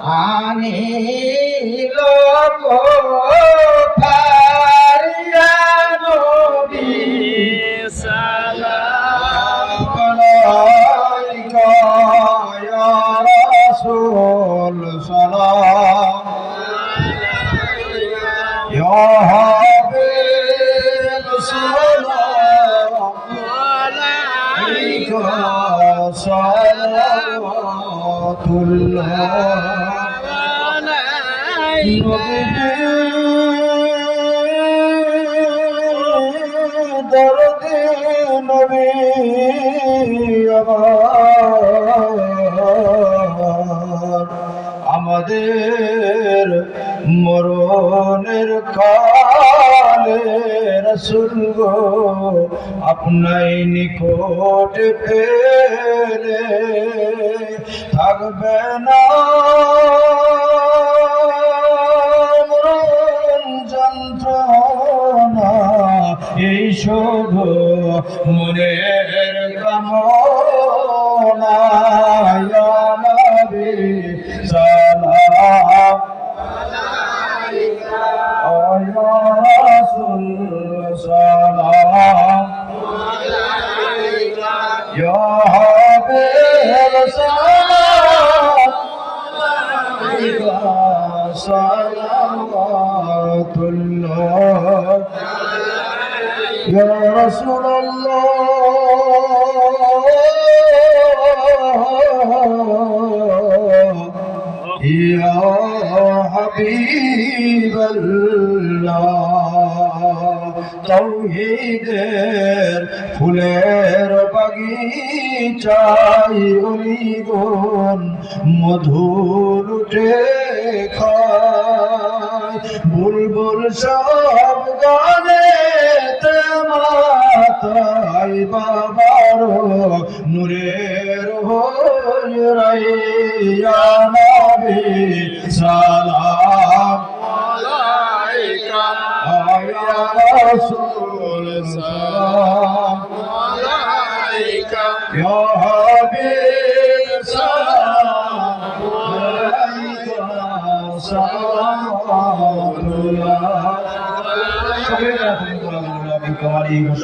আনিল কোথারিয়া নবী সালাম আলাইকা ইয়া রাসূল সালাম আলাইকা ইয়া তুল্য দরদে নবী আমাদের মরণের কালে রসুল গো আপনাই নিকট ফেলে থাকবে না। যন্ত্রণা এই শোভ মনের কামনা يا رسول الله يا حبيب الله তৌহিদের ফুলের বাগিচাই অলিগন মধুর উঠে খায় বুলবুল সব গানে মাতাই বাবার নূরের হইয়া নবী সালাম আলাইকা ইয়া রাসূল সালাম। আলাইকা ইয়া আলাইকা